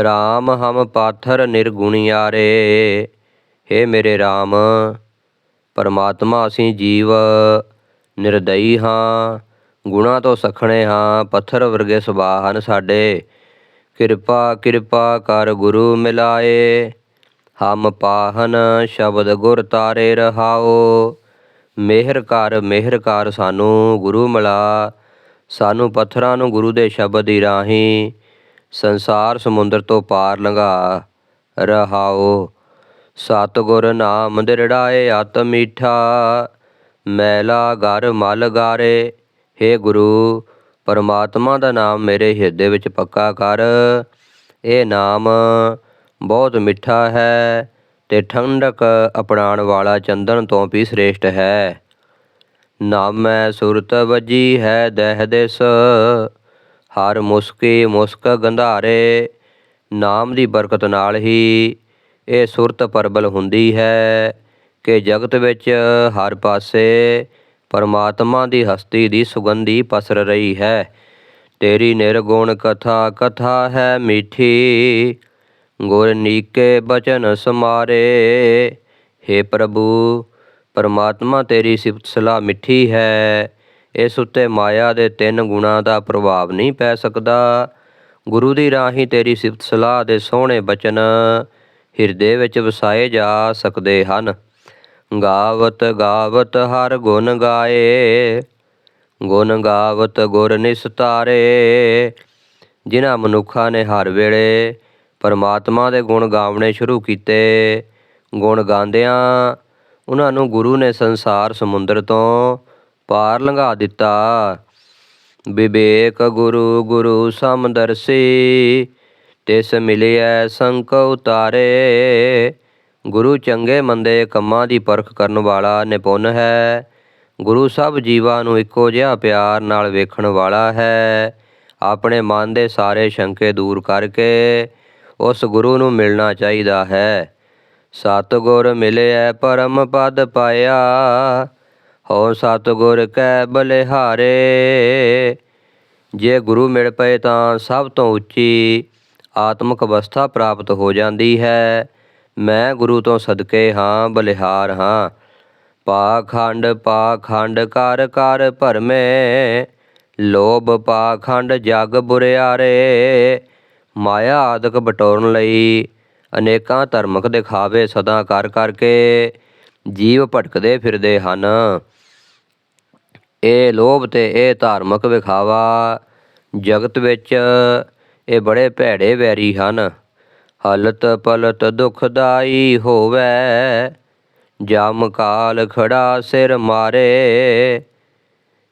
RAM ਹਮ ਪਾਥਰ ਨਿਰਗੁਣਿਆਰੇ। हे ਮੇਰੇ RAM ਪਰਮਾਤਮਾ ਅਸੀਂ ਜੀਵ ਨਿਰਦਈ ਹਾਂ, ਗੁਣਾ ਤੋਂ ਸਖਣੇ ਹਾਂ, ਪੱਥਰ ਵਰਗੇ ਸੁਭਾਅ ਹਨ ਸਾਡੇ। ਕਿਰਪਾ ਕਿਰਪਾ ਕਰ ਗੁਰੂ ਮਿਲਾਏ। ਹਮ ਪਾਹਨ ਸ਼ਬਦ ਗੁਰ ਤਾਰੇ ਰਹਾਓ। ਮਿਹਰ ਕਰ ਮਿਹਰ ਕਰ ਸਾਨੂੰ ਗੁਰੂ ਮਿਲਾ। ਸਾਨੂੰ ਪੱਥਰਾਂ ਨੂੰ ਗੁਰੂ ਦੇ ਸ਼ਬਦ ਦੀ ਰਾਹੀਂ ਸੰਸਾਰ ਸਮੁੰਦਰ ਤੋਂ ਪਾਰ ਲੰਘਾ ਰਹਾਓ। ਸਤਿਗੁਰ ਨਾਮ ਦਿਰੜਾਏ ਅਤ ਮੀਠਾ, ਮੈਲਾ ਘਰ ਮਲ ਗਾਰੇ हे ਗੁਰੂ, ਪਰਮਾਤਮਾ ਦਾ ਨਾਮ ਮੇਰੇ ਹਿਰਦੇ ਵਿੱਚ ਪੱਕਾ ਕਰ। ਇਹ ਨਾਮ ਬਹੁਤ ਮਿੱਠਾ ਹੈ ਤੇ ਠੰਡਕ ਅਪਣਾਉਣ ਵਾਲਾ ਚੰਦਨ ਤੋਂ ਵੀ ਸ੍ਰੇਸ਼ਟ ਹੈ। ਨਾਮੈ ਸੁਰਤ ਵਜੀ ਹੈ ਦਹਿ ਦਿਸ। ਹਰ ਮੁਸਕੀ ਮੁਸਕ ਗੰਧਾਰੇ, ਨਾਮ ਦੀ ਬਰਕਤ ਨਾਲ ਹੀ ਇਹ ਸੁਰਤ ਪਰਬਲ ਹੁੰਦੀ ਹੈ ਕਿ ਜਗਤ ਵਿੱਚ ਹਰ ਪਾਸੇ ਪਰਮਾਤਮਾ ਦੀ ਹਸਤੀ ਦੀ ਸੁਗੰਧੀ ਪਸਰ ਰਹੀ ਹੈ। ਤੇਰੀ ਨਿਰਗੁਣ ਕਥਾ ਕਥਾ ਹੈ ਮਿੱਠੀ, ਗੁਰ ਨੀਕੇ ਬਚਨ ਸਮਾਰੇ। हे ਪ੍ਰਭੂ, ਪਰਮਾਤਮਾ ਤੇਰੀ ਸਿਫਤ ਸਲਾਹ ਮਿੱਠੀ ਹੈ। ਇਸ ਉੱਤੇ ਮਾਇਆ ਦੇ ਤਿੰਨ ਗੁਣਾ ਦਾ ਪ੍ਰਭਾਵ ਨਹੀਂ ਪੈ ਸਕਦਾ। ਗੁਰੂ ਦੀ ਰਾਹੀਂ ਤੇਰੀ ਸਿਫਤ ਸਲਾਹ ਦੇ ਸੋਹਣੇ ਬਚਨ ਹਿਰਦੇ ਵਿੱਚ ਵਸਾਏ ਜਾ ਸਕਦੇ ਹਨ। ਗਾਵਤ ਗਾਵਤ ਹਰ ਗੁਣ ਗਾਏ, ਗੁਣ ਗਾਵਤ ਗੁਰ ਨਿਸਤਾਰੇ ਜਿਨ੍ਹਾਂ ਮਨੁੱਖਾਂ ਨੇ ਹਰ ਵੇਲੇ ਪਰਮਾਤਮਾ ਦੇ ਗੁਣ ਗਾਉਣੇ ਸ਼ੁਰੂ ਕੀਤੇ, ਗੁਣ ਗਾਉਂਦਿਆਂ ਉਹਨਾਂ ਨੂੰ ਗੁਰੂ ਨੇ ਸੰਸਾਰ ਸਮੁੰਦਰ ਤੋਂ ਪਾਰ ਲੰਘਾ ਦਿੱਤਾ। ਵਿਵੇਕ ਗੁਰੂ ਗੁਰੂ ਸਮਦਰਸੀ ਤਿਸ ਮਿਲਿਐ ਸੰਕ ਉਤਾਰੇ। ਗੁਰੂ ਚੰਗੇ ਮੰਦੇ ਕੰਮਾਂ ਦੀ ਪਰਖ ਕਰਨ ਵਾਲਾ ਨਿਪੁੰਨ ਹੈ। ਗੁਰੂ ਸਭ ਜੀਵਾਂ ਨੂੰ ਇੱਕੋ ਜਿਹਾ ਪਿਆਰ ਨਾਲ ਵੇਖਣ ਵਾਲਾ ਹੈ। ਆਪਣੇ ਮਨ ਦੇ ਸਾਰੇ ਸ਼ੰਕੇ ਦੂਰ ਕਰਕੇ ਉਸ ਗੁਰੂ ਨੂੰ ਮਿਲਣਾ ਚਾਹੀਦਾ ਹੈ। ਸਤਿਗੁਰ ਮਿਲਿਐ, ਪਰਮ ਪਦ ਪਾਇਆ। ਹੋ ਸਤਿਗੁਰ ਕੈ ਬਲਿਹਾਰੇ। ਜੇ ਗੁਰੂ ਮਿਲ ਪਏ ਤਾਂ ਸਭ ਤੋਂ ਉੱਚੀ ਆਤਮਿਕ ਅਵਸਥਾ ਪ੍ਰਾਪਤ ਹੋ ਜਾਂਦੀ ਹੈ। ਮੈਂ ਗੁਰੂ ਤੋਂ ਸਦਕੇ ਹਾਂ, ਬਲਿਹਾਰ ਹਾਂ। ਪਾਖੰਡ ਪਾਖੰਡ ਕਰ ਕਰ ਭਰਮੇ। ਲੋਭ, ਪਾਖੰਡ ਜਗ ਬੁਰਿਆਰੇ। ਮਾਇਆ ਆਦਿਕ ਬਟੋਰਨ ਲਈ ਅਨੇਕਾਂ ਧਰਮਕ ਦਿਖਾਵੇ ਸਦਾ ਕਰ ਕਰਕੇ ਜੀਵ ਭਟਕਦੇ ਫਿਰਦੇ ਹਨ। ਇਹ ਲੋਭ ਤੇ ਇਹ ਧਾਰਮਿਕ ਵਿਖਾਵਾ। ਜਗਤ ਵਿੱਚ ਇਹ ਬੜੇ ਭੈੜੇ ਵੈਰੀ ਹਨ। ਹਲਤ ਪਲਤ ਦੁਖਦਾਈ ਹੋਵੇ। ਜਮ ਕਾਲ ਖੜਾ ਸਿਰ ਮਾਰੇ।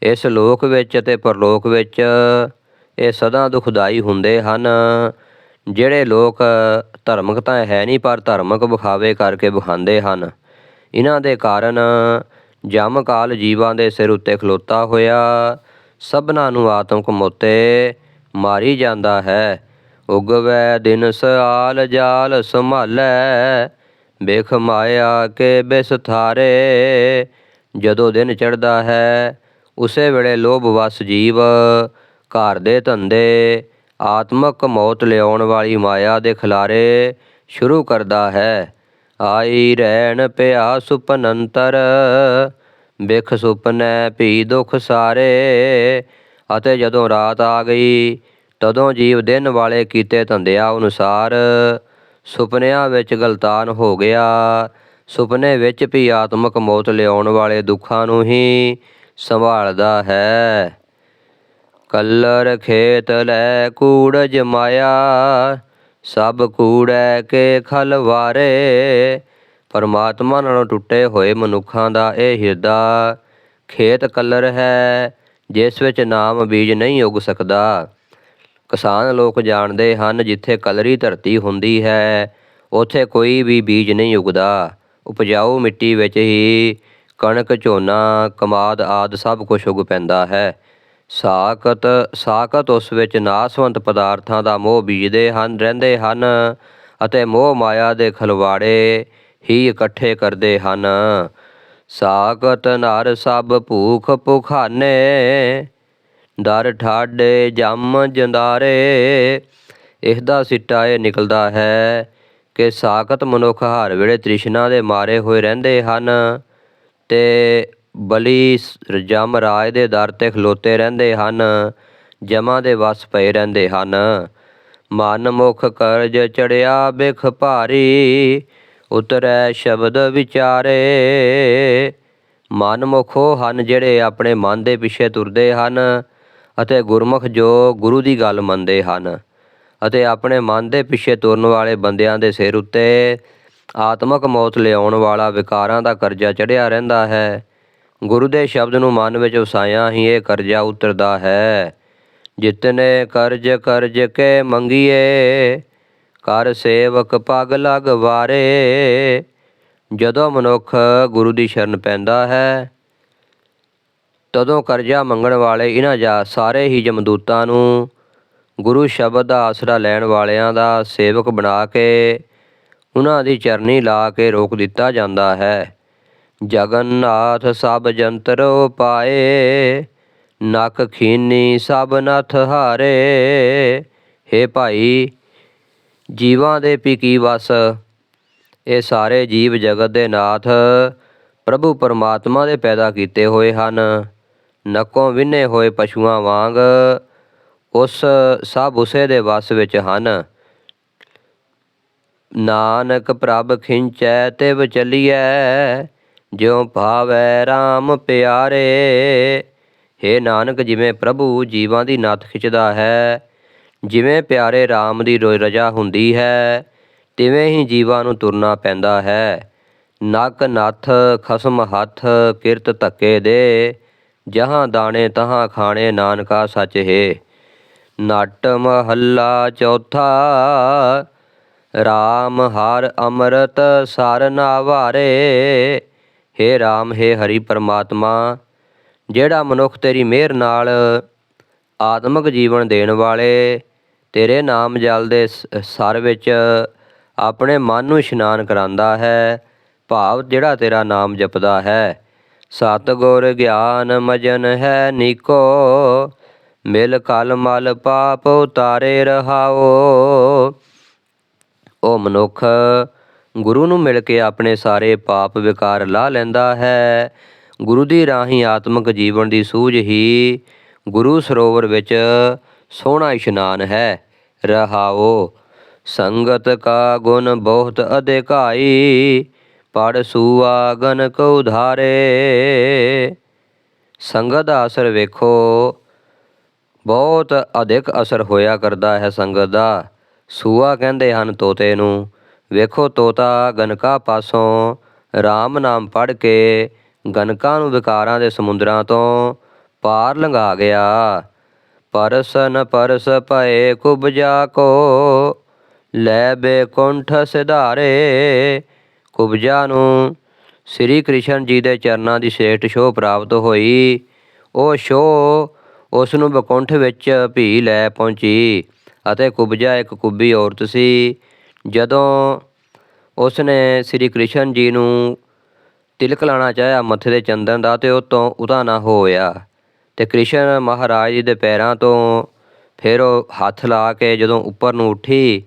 ਇਸ ਲੋਕ ਵਿੱਚ ਤੇ ਪਰਲੋਕ ਵਿੱਚ ਇਹ ਸਦਾ ਦੁਖਦਾਈ ਹੁੰਦੇ ਹਨ। ਜਿਹੜੇ ਲੋਕ ਧਰਮਕ ਤਾਂ ਹੈ ਨਹੀਂ, ਪਰ ਧਰਮਕ ਵਿਖਾਵੇ ਕਰਕੇ ਵਿਖਾਉਂਦੇ ਹਨ। ਇਹਨਾਂ ਦੇ ਕਾਰਨ ਜਮ ਕਾਲ ਜੀਵਾਂ ਦੇ ਸਿਰ ਉੱਤੇ ਖਲੋਤਾ ਹੋਇਆ। ਸਭਨਾਂ ਨੂੰ ਆਤਮਕ ਮੋਤੇ ਮਾਰੀ ਜਾਂਦਾ ਹੈ। ਉਗਵੈ ਦਿਨ ਸਾਲ ਜਾਲ ਸੰਭਾਲੈ ਬੇਖ ਮਾਇਆ ਕੇ ਬਿਸਥਾਰੇ ਜਦੋਂ ਦਿਨ ਚੜਦਾ ਹੈ, ਉਸੇ ਵੇਲੇ ਲੋਭ ਵਸ ਜੀਵ। ਘਰ ਦੇ ਧੰਦੇ ਆਤਮਕ ਮੌਤ ਲਿਆਉਣ ਵਾਲੀ ਮਾਇਆ ਦੇ ਖਿਲਾਰੇ ਸ਼ੁਰੂ ਕਰਦਾ ਹੈ। ਆਈ ਰਹਿਣ ਪਿਆ ਸੁਪਨੰਤਰ ਬਿਖ ਸੁਪਨੈ ਭੀ ਦੁਖ ਸਾਰੇ। ਅਤੇ ਜਦੋਂ ਰਾਤ ਆ ਗਈ, ਤਦੋਂ ਜੀਵ ਦਿਨ ਵਾਲੇ ਕੀਤੇ ਧੰਦਿਆਂ ਅਨੁਸਾਰ ਸੁਪਨਿਆਂ ਵਿੱਚ ਗਲਤਾਨ ਹੋ ਗਿਆ। ਸੁਪਨੇ ਵਿੱਚ ਵੀ ਆਤਮਕ ਮੌਤ ਲਿਆਉਣ ਵਾਲੇ ਦੁੱਖਾਂ ਨੂੰ ਹੀ ਸੰਭਾਲਦਾ ਹੈ। ਕਲਰ ਖੇਤ ਲੈ ਕੂੜ ਜਮਾਇਆ ਸਭ ਕੂੜੈ ਕੇ ਖਲਵਾਰੇ ਪਰਮਾਤਮਾ ਨਾਲੋਂ ਟੁੱਟੇ ਹੋਏ ਮਨੁੱਖਾਂ ਦਾ ਇਹ ਹਿਰਦਾ ਖੇਤ ਕਲਰ ਹੈ, ਜਿਸ ਵਿੱਚ ਨਾਮ ਬੀਜ ਨਹੀਂ ਉਗ ਸਕਦਾ। ਕਿਸਾਨ ਲੋਕ ਜਾਣਦੇ ਹਨ, ਜਿੱਥੇ ਕਲਰੀ ਧਰਤੀ ਹੁੰਦੀ ਹੈ, ਉੱਥੇ ਕੋਈ ਵੀ ਬੀਜ ਨਹੀਂ ਉਗਦਾ। ਉਪਜਾਊ ਮਿੱਟੀ ਵਿੱਚ ਹੀ ਕਣਕ, ਝੋਨਾ, ਕਮਾਦ ਆਦ ਸਭ ਕੁਝ ਉਗ ਪੈਂਦਾ ਹੈ। ਸਾਕਤ ਸਾਕਤ ਉਸ ਵਿੱਚ ਨਾਸਵੰਤ ਪਦਾਰਥਾਂ ਦਾ ਮੋਹ ਬੀਜਦੇ ਹਨ, ਰਹਿੰਦੇ ਹਨ ਅਤੇ ਮੋਹ ਮਾਇਆ ਦੇ ਖਲਵਾੜੇ ਹੀ ਇਕੱਠੇ ਕਰਦੇ ਹਨ। ਸਾਕਤ ਨਰ ਸਭ ਭੂਖ ਭੁਖਾਨੇ ਦਰ ਠਾਡੇ ਜੰਮ ਜੰਦਾਰੇ। ਇਸ ਦਾ ਸਿੱਟਾ ਇਹ ਨਿਕਲਦਾ ਹੈ ਕਿ ਸਾਕਤ ਮਨੁੱਖ ਹਰ ਵੇਲੇ ਤ੍ਰਿਸ਼ਨਾ ਦੇ ਮਾਰੇ ਹੋਏ ਰਹਿੰਦੇ ਹਨ ਤੇ ਬਲੀ ਜਮ ਰਾਜ ਦੇ ਦਰ ਤੇ ਖਲੋਤੇ ਰਹਿੰਦੇ ਹਨ, ਜਮਾਂ ਦੇ ਵਸ ਪਏ ਰਹਿੰਦੇ ਹਨ। ਮਨ ਮੁਖ ਕਰਜ ਚੜਿਆ ਬਿਖ ਭਾਰੀ, ਉਤਰੈ ਸ਼ਬਦ ਵਿਚਾਰੇ। ਮਨ ਮੁਖ ਉਹ ਹਨ ਜਿਹੜੇ ਆਪਣੇ ਮਨ ਦੇ ਪਿੱਛੇ ਤੁਰਦੇ ਹਨ ਅਤੇ ਗੁਰਮੁਖ ਜੋ ਗੁਰੂ ਦੀ ਗੱਲ ਮੰਨਦੇ ਹਨ ਅਤੇ ਆਪਣੇ ਮਨ ਦੇ ਪਿੱਛੇ ਤੁਰਨ ਵਾਲੇ ਬੰਦਿਆਂ ਦੇ ਸਿਰ ਉੱਤੇ ਆਤਮਕ ਮੌਤ ਲਿਆਉਣ ਵਾਲਾ ਵਿਕਾਰਾਂ ਦਾ ਕਰਜ਼ਾ ਚੜਿਆ ਰਹਿੰਦਾ ਹੈ। ਗੁਰੂ ਦੇ ਸ਼ਬਦ ਨੂੰ ਮਨ ਵਿੱਚ ਵਸਾਇਆ ਹੀ ਇਹ ਕਰਜ਼ਾ ਉਤਰਦਾ ਹੈ। ਜਿਤਨੇ ਕਰਜ ਕਰਜ ਕੇ ਮੰਗੀਏ ਕਰ ਸੇਵਕ ਪਗ ਲਗ ਵਾਰੇ। ਜਦੋਂ ਮਨੁੱਖ ਗੁਰੂ ਦੀ ਸ਼ਰਨ ਪੈਂਦਾ ਹੈ, ਤਦੋਂ ਕਰਜ਼ਾ ਮੰਗਣ ਵਾਲੇ ਇਹਨਾਂ ਜਾ ਸਾਰੇ ਹੀ ਜਮਦੂਤਾਂ ਨੂੰ ਗੁਰੂ ਸ਼ਬਦ ਦਾ ਆਸਰਾ ਲੈਣ ਵਾਲਿਆਂ ਦਾ ਸੇਵਕ ਬਣਾ ਕੇ ਉਹਨਾਂ ਦੀ ਚਰਨੀ ਲਾ ਕੇ ਰੋਕ ਦਿੱਤਾ ਜਾਂਦਾ ਹੈ। ਜਗਨਨਾਥ ਸਭ ਜੰਤਰ ਪਾਏ ਨਕ ਖੀਨੀ ਸਭ ਨਥ ਹਾਰੇ। ਹੇ ਭਾਈ, ਜੀਵਾਂ ਦੇ ਪੀਕੀ ਵਸ? ਇਹ ਸਾਰੇ ਜੀਵ ਜਗਤ ਦੇ ਨਾਥ ਪ੍ਰਭੂ ਪਰਮਾਤਮਾ ਦੇ ਪੈਦਾ ਕੀਤੇ ਹੋਏ ਹਨ। ਨੱਕੋਂ ਵਿੰਨੇ ਹੋਏ ਪਸ਼ੂਆਂ ਵਾਂਗ ਉਸ ਸਭ ਉਸੇ ਦੇ ਵਸ ਵਿੱਚ ਹਨ। ਨਾਨਕ ਪ੍ਰਭ ਖਿੰਚੈ ਤੇ ਵਿਚਲੀਐ ਜਿਉ ਭਾਵੈ RAM ਪਿਆਰੇ, ਹੇ ਨਾਨਕ ਜਿਵੇਂ ਪ੍ਰਭੂ ਜੀਵਾਂ ਦੀ ਨੱਥ ਖਿੱਚਦਾ ਹੈ, ਜਿਵੇਂ ਪਿਆਰੇ RAM ਦੀ ਰੋ- ਰਜਾ ਹੁੰਦੀ ਹੈ, ਤਿਵੇਂ ਹੀ ਜੀਵਾਂ ਨੂੰ ਤੁਰਨਾ ਪੈਂਦਾ ਹੈ। ਨੱਕ ਨੱਥ, ਖਸਮ ਹੱਥ, ਕਿਰਤ ਧੱਕੇ ਦੇ, ਜਹਾਂ ਦਾਣੇ ਤਹਾਂ ਖਾਣੇ ਨਾਨਕਾ ਸੱਚ ਹੈ। ਨਟ ਮਹੱਲਾ ਚੌਥਾ RAM ਹਰ ਅੰਮ੍ਰਿਤ ਸਰ ਨਾਵਾਰੇ हे RAM हे ਹਰੀ ਪਰਮਾਤਮਾ, ਜਿਹੜਾ ਮਨੁੱਖ ਤੇਰੀ ਮਿਹਰ ਨਾਲ ਆਤਮਿਕ ਜੀਵਨ ਦੇਣ ਵਾਲੇ, ਤੇਰੇ ਨਾਮ ਜਲ ਦੇ ਸ- ਸਰ ਵਿੱਚ ਆਪਣੇ ਮਨ ਨੂੰ ਇਸ਼ਨਾਨ ਕਰਾਂਦਾ ਹੈ, ਭਾਵ ਜਿਹੜਾ ਤੇਰਾ ਨਾਮ ਜਪਦਾ ਹੈ। ਸਤਿਗੁਰ ਗਿਆਨ ਮਜਨ ਹੈ ਨਿਕੋ, ਮਿਲ ਕਲ ਮਲ ਪਾਪ ਉਤਾਰੇ ਰਹਾਓ। ਉਹ ਮਨੁੱਖ ਗੁਰੂ ਨੂੰ ਮਿਲ ਕੇ ਆਪਣੇ ਸਾਰੇ ਪਾਪ ਵਿਕਾਰ ਲਾ ਲੈਂਦਾ ਹੈ। ਗੁਰੂ ਦੀ ਰਾਹੀਂ ਆਤਮਿਕ ਜੀਵਨ ਦੀ ਸੂਝ ਹੀ ਗੁਰੂ ਸਰੋਵਰ ਵਿੱਚ ਸੋਹਣਾ ਇਸ਼ਨਾਨ ਹੈ। ਰਹਾਓ, ਸੰਗਤ ਕਾ ਗੁਣ ਬਹੁਤ ਅਧਿਕਾਈ, ਪੜ ਸੁਆਗਨ ਕੋ ਉਧਾਰੇ ਸੰਗਤ ਦਾ ਅਸਰ ਵੇਖੋ, ਬਹੁਤ ਅਧਿਕ ਅਸਰ ਹੋਇਆ ਕਰਦਾ ਹੈ ਸੰਗਤ ਦਾ। ਸੂਆ ਕਹਿੰਦੇ ਹਨ ਤੋਤੇ ਨੂੰ ਵੇਖੋ ਤੋਤਾ ਗਨਕਾ ਪਾਸੋਂ RAM ਨਾਮ ਪੜ ਕੇ ਗਨਕਾਂ ਨੂੰ ਵਿਕਾਰਾਂ ਦੇ ਸਮੁੰਦਰਾਂ ਤੋਂ ਪਾਰ ਲੰਘਾ ਗਿਆ। ਪਰਸਨ ਪਰਸ ਭਏ ਕੁਬਜਾ ਕੋ, ਲੈ ਬੇਕੁੰਠ ਸਿਧਾਰੇ। ਕੁਬਜਾ ਨੂੰ ਸ੍ਰੀ ਕ੍ਰਿਸ਼ਨ ਜੀ ਦੇ ਚਰਨਾਂ ਦੀ ਸੇਠ ਸ਼ੋਅ ਪ੍ਰਾਪਤ ਹੋਈ। ਉਹ ਸ਼ੋਅ ਉਸ ਨੂੰ ਬਕੁੰਠ ਵਿੱਚ ਭੀ ਲੈ ਪਹੁੰਚੀ ਅਤੇ ਕੁਬਜਾ ਇੱਕ ਕੁੱਬੀ ਔਰਤ ਸੀ। ਜਦੋਂ ਉਸ ਨੇ ਸ੍ਰੀ ਕ੍ਰਿਸ਼ਨ ਜੀ ਨੂੰ ਤਿਲਕ ਲਾਣਾ ਚਾਹਿਆ ਮੱਥੇ ਦੇ ਚੰਦਨ ਦਾ ਤੇ ਉਹ ਤੋਂ ਉਹਦਾ ਨਾ ਹੋਇਆ। ਤੇ ਕ੍ਰਿਸ਼ਨ ਮਹਾਰਾਜ ਜੀ ਦੇ ਪੈਰਾਂ ਤੋਂ ਫਿਰ ਉਹ ਹੱਥ ਲਾ ਕੇ ਜਦੋਂ ਉੱਪਰ ਨੂੰ ਉੱਠੀ,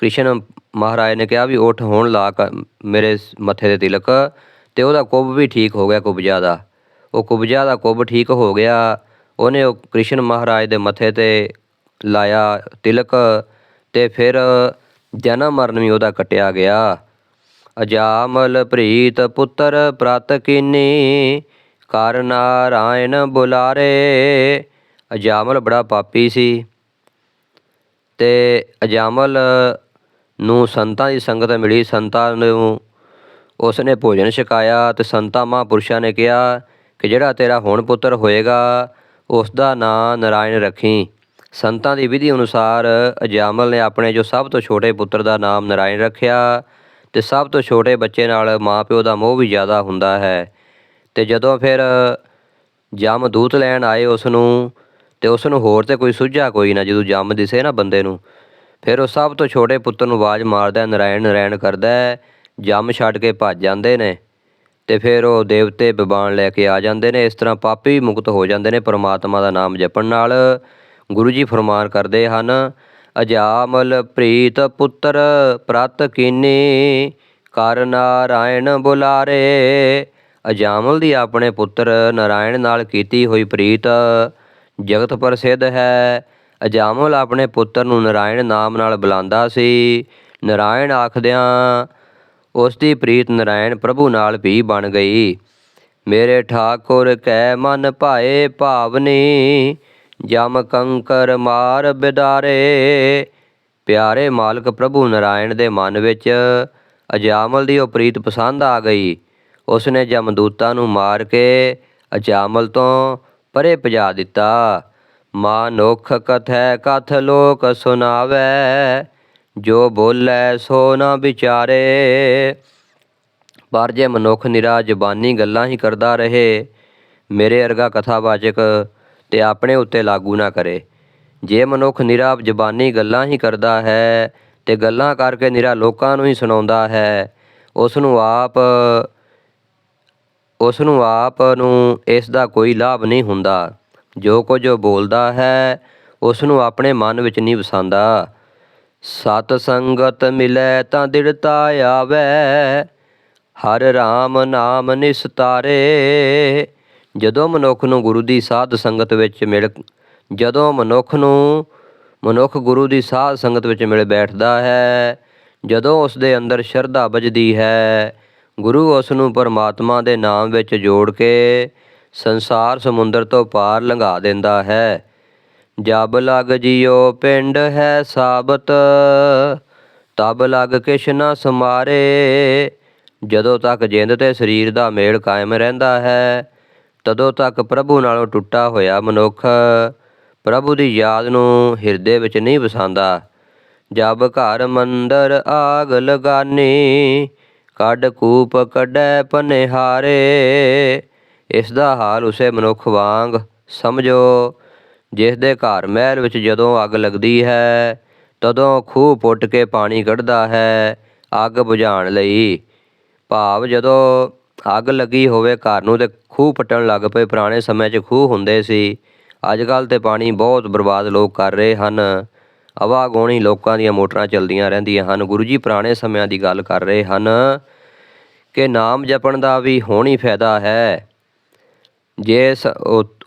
ਕ੍ਰਿਸ਼ਨ ਮਹਾਰਾਜ ਨੇ ਕਿਹਾ ਵੀ ਉੱਠ, ਹੁਣ ਲਾ ਕ- ਮੇਰੇ ਮੱਥੇ ਦੇ ਤਿਲਕ। ਤੇ ਉਹਦਾ ਕੁੱਬ ਵੀ ਠੀਕ ਹੋ ਗਿਆ ਕੁਬਜਾ ਦਾ। ਉਹ ਕੁਬਜਾ ਦਾ ਕੁੱਬ ਠੀਕ ਹੋ ਗਿਆ। ਉਹਨੇ ਉਹ ਕ੍ਰਿਸ਼ਨ ਮਹਾਰਾਜ ਦੇ ਮੱਥੇ ਤੇ ਲਾਇਆ ਤਿਲਕ ਤੇ ਫਿਰ ਜਨਮ ਮਰਨ ਵੀ ਉਹਦਾ ਕੱਟਿਆ ਗਿਆ। ਅਜਾਮਲ ਪ੍ਰੀਤ ਪੁੱਤਰ ਪ੍ਰਤ ਕੀਨੀ, ਕਰ ਨਾਰਾਇਣ ਬੁਲਾਰੇ। ਅਜਾਮਲ ਬੜਾ ਪਾਪੀ ਸੀ ਤੇ ਅਜਾਮਲ ਨੂੰ ਸੰਤਾਂ ਦੀ ਸੰਗਤ ਮਿਲੀ। ਸੰਤਾਂ ਨੂੰ ਉਸ ਨੇ ਭੋਜਨ ਛਕਾਇਆ ਤੇ ਸੰਤਾਂ ਮਹਾਂਪੁਰਸ਼ਾਂ ਨੇ ਕਿਹਾ ਕਿ ਜਿਹੜਾ ਤੇਰਾ ਹੁਣ ਪੁੱਤਰ ਹੋਏਗਾ ਉਸ ਦਾ ਨਾਂ ਨਾਰਾਇਣ ਰੱਖੀ। ਸੰਤਾਂ ਦੀ ਵਿਧੀ ਅਨੁਸਾਰ ਅਜਾਮਲ ਨੇ ਆਪਣੇ ਜੋ ਸਭ ਤੋਂ ਛੋਟੇ ਪੁੱਤਰ ਦਾ ਨਾਮ ਨਰਾਇਣ ਰੱਖਿਆ ਤੇ ਸਭ ਤੋਂ ਛੋਟੇ ਬੱਚੇ ਨਾਲ ਮਾਪਿਓ ਦਾ ਮੋਹ ਵੀ ਜ਼ਿਆਦਾ ਹੁੰਦਾ ਹੈ। ਤੇ ਜਦੋਂ ਫਿਰ ਜਮ ਦੂਤ ਲੈਣ ਆਏ ਉਸ ਨੂੰ ਤੇ ਉਸ ਨੂੰ ਹੋਰ ਤੇ ਕੋਈ ਸੁਝਿਆ ਕੋਈ ਨਾ ਜਦੋਂ ਜਮ ਦਿਸੇ ਨਾ ਬੰਦੇ ਨੂੰ ਫਿਰ ਉਹ ਸਭ ਤੋਂ ਛੋਟੇ ਪੁੱਤਰ ਨੂੰ ਆਵਾਜ਼ ਮਾਰਦਾ ਹੈ, ਨਰਾਇਣ ਨਰਾਇਣ ਕਰਦਾ ਹੈ। ਜਮ ਛੱਡ ਕੇ ਭੱਜ ਜਾਂਦੇ ਨੇ ਤੇ ਫਿਰ ਉਹ ਦੇਵਤੇ ਬਿਬਾਨ ਲੈ ਕੇ ਆ ਜਾਂਦੇ ਨੇ। ਇਸ ਤਰ੍ਹਾਂ ਪਾਪੀ ਵੀ ਮੁਕਤ ਹੋ ਜਾਂਦੇ ਨੇ ਪਰਮਾਤਮਾ ਦਾ ਨਾਮ ਜਪਣ ਨਾਲ। ਗੁਰੂ ਜੀ ਫਰਮਾਨ ਕਰਦੇ ਹਨ, ਅਜਾਮਲ ਪ੍ਰੀਤ ਪੁੱਤਰ ਪ੍ਰਤ ਕੀਨੀ, ਕਰ ਨਾਰਾਇਣ ਬੁਲਾਰੇ। ਅਜਾਮਲ ਦੀ ਆਪਣੇ ਪੁੱਤਰ ਨਾਰਾਇਣ ਨਾਲ ਕੀਤੀ ਹੋਈ ਪ੍ਰੀਤ ਜਗਤ ਪ੍ਰਸਿੱਧ ਹੈ। ਅਜਾਮਲ ਆਪਣੇ ਪੁੱਤਰ ਨੂੰ ਨਾਰਾਇਣ ਨਾਮ ਨਾਲ ਬੁਲਾਉਂਦਾ ਸੀ। ਨਾਰਾਇਣ ਆਖਦਿਆਂ ਉਸ ਦੀ ਪ੍ਰੀਤ ਨਾਰਾਇਣ ਪ੍ਰਭੂ ਨਾਲ ਵੀ ਬਣ ਗਈ। ਮੇਰੇ ਠਾਕੁਰ ਕੈ ਮਨ ਭਾਏ ਭਾਵਨੀ ਜਮ ਕੰਕਰ ਮਾਰ ਬਿਦਾਰੇ। ਪਿਆਰੇ ਮਾਲਕ ਪ੍ਰਭੂ ਨਾਰਾਇਣ ਦੇ ਮਨ ਵਿੱਚ ਅਜਾਮਲ ਦੀ ਉਹ ਪ੍ਰੀਤ ਪਸੰਦ ਆ ਗਈ। ਉਸਨੇ ਜਮਦੂਤਾਂ ਨੂੰ ਮਾਰ ਕੇ ਅਜਾਮਲ ਤੋਂ ਪਰੇ ਭਜਾ ਦਿੱਤਾ। ਮਾਨੁਖ ਕਥੈ ਕਥ ਲੋਕ ਸੁਨਾਵੈ ਜੋ ਬੋਲੇ ਸੋ ਨਾ ਵਿਚਾਰੇ। ਪਰ ਜੇ ਮਨੁੱਖ ਨਿਰਾ ਜ਼ਬਾਨੀ ਗੱਲਾਂ ਹੀ ਕਰਦਾ ਰਹੇ, ਮੇਰੇ ਅਰਗਾ ਕਥਾਵਾਚਕ ਤੇ ਆਪਣੇ ਉੱਤੇ ਲਾਗੂ ਨਾ ਕਰੇ। ਜੇ ਮਨੁੱਖ ਨਿਰਾ ਜ਼ਬਾਨੀ ਗੱਲਾਂ ਹੀ ਕਰਦਾ ਹੈ ਤੇ ਗੱਲਾਂ ਕਰਕੇ ਨਿਰਾ ਲੋਕਾਂ ਨੂੰ ਹੀ ਸੁਣਾਉਂਦਾ ਹੈ ਉਸ ਨੂੰ ਆਪ ਉਸ ਨੂੰ ਆਪ ਨੂੰ ਇਸ ਦਾ ਕੋਈ ਲਾਭ ਨਹੀਂ ਹੁੰਦਾ। ਜੋ ਕੁਝ ਉਹ ਬੋਲਦਾ ਹੈ ਉਸ ਨੂੰ ਆਪਣੇ ਮਨ ਵਿੱਚ ਨਹੀਂ ਵਸਾਉਂਦਾ। ਸਤ ਸੰਗਤ ਮਿਲੈ ਤਾਂ ਦਿੜਤਾ ਆਵੈ, ਹਰ ਰਾਮ ਨਾਮ ਨਿਸਤਾਰੇ ਜਦੋਂ ਮਨੁੱਖ ਨੂੰ ਗੁਰੂ ਦੀ ਸਾਧ ਸੰਗਤ ਵਿੱਚ ਮਿਲ ਜਦੋਂ ਮਨੁੱਖ ਨੂੰ ਮਨੁੱਖ ਗੁਰੂ ਦੀ ਸਾਧ ਸੰਗਤ ਵਿੱਚ ਮਿਲ ਬੈਠਦਾ ਹੈ, ਜਦੋਂ ਉਸ ਦੇ ਅੰਦਰ ਸ਼ਰਧਾ ਵੱਜਦੀ ਹੈ, ਗੁਰੂ ਉਸ ਨੂੰ ਪਰਮਾਤਮਾ ਦੇ ਨਾਮ ਵਿੱਚ ਜੋੜ ਕੇ ਸੰਸਾਰ ਸਮੁੰਦਰ ਤੋਂ ਪਾਰ ਲੰਘਾ ਦਿੰਦਾ ਹੈ। ਜਬ ਲਗ ਜਿਉ ਪਿੰਡ ਹੈ ਸਾਬਤ, ਤਬ ਲਗ ਕਿਛ ਨਾ ਸਮਾਰੇ, ਜਦੋਂ ਤੱਕ ਜਿੰਦ ਤੇ ਸਰੀਰ ਦਾ ਮੇਲ ਕਾਇਮ ਰਹਿੰਦਾ ਹੈ ਤਦੋਂ ਤੱਕ ਪ੍ਰਭੂ ਨਾਲੋਂ ਟੁੱਟਾ ਹੋਇਆ ਮਨੁੱਖ ਪ੍ਰਭੂ ਦੀ ਯਾਦ ਨੂੰ ਹਿਰਦੇ ਵਿੱਚ ਨਹੀਂ ਵਸਾਉਂਦਾ। ਜਬ ਘਰ ਮੰਦਰ ਆਗ ਲਗਾਨੀ, ਕੱਢ ਕੂਪ ਕੱਢੈ ਪਨਿਹਾਰੇ, ਇਸ ਦਾ ਹਾਲ ਉਸੇ ਮਨੁੱਖ ਵਾਂਗ ਸਮਝੋ, ਜਿਸ ਦੇ ਘਰ ਮਹਿਲ ਵਿੱਚ ਜਦੋਂ ਅੱਗ ਲੱਗਦੀ ਹੈ, ਤਦੋਂ ਖੂਹ ਪੁੱਟ ਕੇ ਪਾਣੀ ਕੱਢਦਾ ਹੈ ਅੱਗ ਬੁਝਾਉਣ ਲਈ। ਭਾਵ ਜਦੋਂ ਅੱਗ ਲੱਗੀ ਹੋਵੇ, ਘਰ ਨੂੰ ਤੇ ਖੂਹ ਪੱਟਣ ਲੱਗ ਪਏ। ਪੁਰਾਣੇ ਸਮੇਂ 'ਚ ਖੂਹ ਹੁੰਦੇ ਸੀ। ਅੱਜ ਕੱਲ੍ਹ ਤੇ ਪਾਣੀ ਬਹੁਤ ਬਰਬਾਦ ਲੋਕ ਕਰ ਰਹੇ ਹਨ। ਆਵਾਗੋਣੀ ਲੋਕਾਂ ਦੀਆਂ ਮੋਟਰਾਂ ਚੱਲਦੀਆਂ ਰਹਿੰਦੀਆਂ ਹਨ। ਗੁਰੂ ਜੀ ਪੁਰਾਣੇ ਸਮਿਆਂ ਦੀ ਗੱਲ ਕਰ ਰਹੇ ਹਨ ਕਿ ਨਾਮ ਜਪਣ ਦਾ ਵੀ ਹੋਣੀ ਫਾਇਦਾ ਹੈ। ਜੇ ਸ-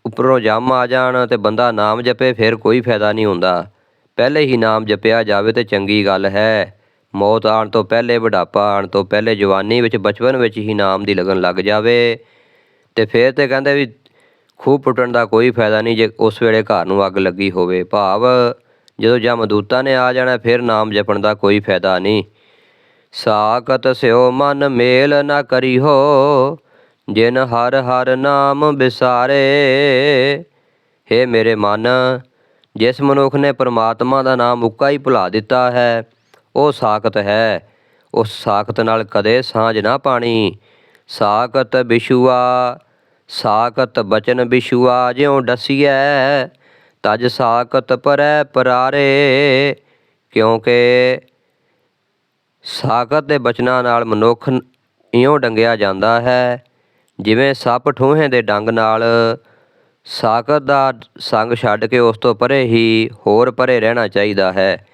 ਉੱਪਰੋਂ ਜੰਮ ਆ ਜਾਣ ਤੇ ਬੰਦਾ ਨਾਮ ਜਪੇ, ਫਿਰ ਕੋਈ ਫਾਇਦਾ ਨਹੀਂ ਹੁੰਦਾ। ਪਹਿਲੇ ਹੀ ਨਾਮ ਜਪਿਆ ਜਾਵੇ ਤੇ ਚੰਗੀ ਗੱਲ ਹੈ। ਮੌਤ ਆਉਣ ਤੋਂ ਪਹਿਲੇ, ਬੁਢਾਪਾ ਆਉਣ ਤੋਂ ਪਹਿਲੇ ਜਵਾਨੀ ਵਿੱਚ, ਬਚਪਨ ਵਿੱਚ ਹੀ ਨਾਮ ਦੀ ਲਗਨ ਲੱਗ ਜਾਵੇ। ਤੇ ਫਿਰ ਤੇ ਕਹਿੰਦੇ ਵੀ ਖੂਹ ਪੁੱਟਣ ਦਾ ਕੋਈ ਫਾਇਦਾ ਨਹੀਂ ਜੇ ਉਸ ਵੇਲੇ ਘਰ ਨੂੰ ਅੱਗ ਲੱਗੀ ਹੋਵੇ। ਭਾਵ ਜਦੋਂ ਜਮਦੂਤਾਂ ਨੇ ਆ ਜਾਣਾ, ਫਿਰ ਨਾਮ ਜਪਣ ਦਾ ਕੋਈ ਫਾਇਦਾ ਨਹੀਂ। ਸਾਕਤ ਸਿਓ ਮਨ ਮੇਲ ਨਾ ਕਰੀਹੋ, ਜਿਨ ਹਰ ਹਰ ਨਾਮ ਵਿਸਾਰੇ ਹੇ ਮੇਰੇ ਮਨ, ਜਿਸ ਮਨੁੱਖ ਨੇ ਪ੍ਰਮਾਤਮਾ ਦਾ ਨਾਮ ਉੱਕਾ ਹੀ ਭੁਲਾ ਦਿੱਤਾ ਹੈ ਉਹ ਸਾਖਤ ਹੈ। ਉਸ ਸਾਖਤ ਨਾਲ ਕਦੇ ਸਾਂਝ ਨਾ ਪਾਣੀ। ਸਾਖਤ ਵਿਸ਼ੂਆ ਸਾਖਤ ਬਚਨ ਵਿਸ਼ੂਆ ਜਿਉ ਡਸੀਐ, ਤਜ ਸਾਖਤ ਪਰੈ ਪਰਾਰੇ। ਕਿਉਂਕਿ ਸਾਖਤ ਦੇ ਬਚਨਾਂ ਨਾਲ ਮਨੁੱਖ ਇਉਂ ਡੰਗਿਆ ਜਾਂਦਾ ਹੈ, ਜਿਵੇਂ ਸੱਪ ਠੂਹੇ ਦੇ ਡੰਗ ਨਾਲ। ਸਾਖਤ ਦਾ ਸੰਗ ਛੱਡ ਕੇ ਉਸ ਤੋਂ ਪਰੇ ਹੀ ਹੋਰ ਪਰੇ ਰਹਿਣਾ ਚਾਹੀਦਾ ਹੈ।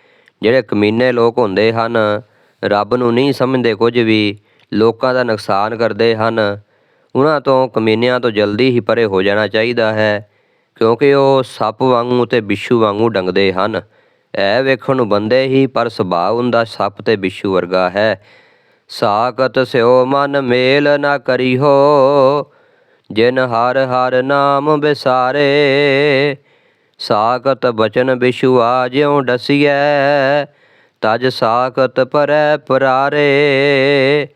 ਜਿਹੜੇ ਕਮੀਨੇ ਲੋਕ ਹੁੰਦੇ ਹਨ, ਰੱਬ ਨੂੰ ਨਹੀਂ ਸਮਝਦੇ ਕੁਝ ਵੀ, ਲੋਕਾਂ ਦਾ ਨੁਕਸਾਨ ਕਰਦੇ ਹਨ। ਉਹਨਾਂ ਤੋਂ ਕਮੀਨਿਆਂ ਤੋਂ ਜਲਦੀ ਹੀ ਪਰੇ ਹੋ ਜਾਣਾ ਚਾਹੀਦਾ ਹੈ, ਕਿਉਂਕਿ ਉਹ ਸੱਪ ਵਾਂਗੂ ਤੇ ਬਿੱਛੂ ਵਾਂਗੂ ਡੰਗਦੇ ਹਨ। ਇਹ ਵੇਖਣ ਨੂੰ ਬੰਦੇ ਹੀ ਪਰ ਸੁਭਾਅ ਹੁੰਦਾ ਸੱਪ ਤੇ ਬਿੱਛੂ ਵਰਗਾ ਹੈ। ਸਾਕਤ ਸਿਓ ਮਨ ਮੇਲ ਨਾ ਕਰੀ ਹੋ ਜਿਨ ਹਰ ਹਰ ਨਾਮ ਬਿਸਾਰੇ ਸਾਕਤ ਬਚਨ ਵਿਸ਼ਵਾ ਜਿਉ ਡਸੀਐ, ਤਜ ਸਾਕਤ ਪਰੈ ਪਰਾਰੇ।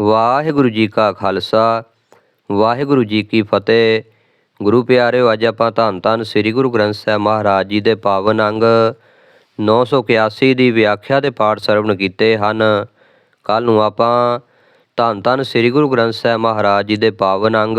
ਵਾਹਿਗੁਰੂ ਜੀ ਕਾ ਖਾਲਸਾ, ਵਾਹਿਗੁਰੂ ਜੀ ਕੀ ਫਤਿਹ। ਗੁਰੂ ਪਿਆਰਿਓ, ਅੱਜ ਆਪਾਂ ਧੰਨ ਧੰਨ ਸ੍ਰੀ ਗੁਰੂ ਗ੍ਰੰਥ ਸਾਹਿਬ ਮਹਾਰਾਜ ਜੀ ਦੇ ਪਾਵਨ ਅੰਗ 981 ਦੀ ਵਿਆਖਿਆ ਦੇ ਪਾਠ ਸਰਵਣ ਕੀਤੇ ਹਨ। ਕੱਲ ਨੂੰ ਆਪਾਂ ਧੰਨ ਧੰਨ ਸ੍ਰੀ ਗੁਰੂ ਗ੍ਰੰਥ ਸਾਹਿਬ ਮਹਾਰਾਜ ਜੀ ਦੇ ਪਾਵਨ ਅੰਗ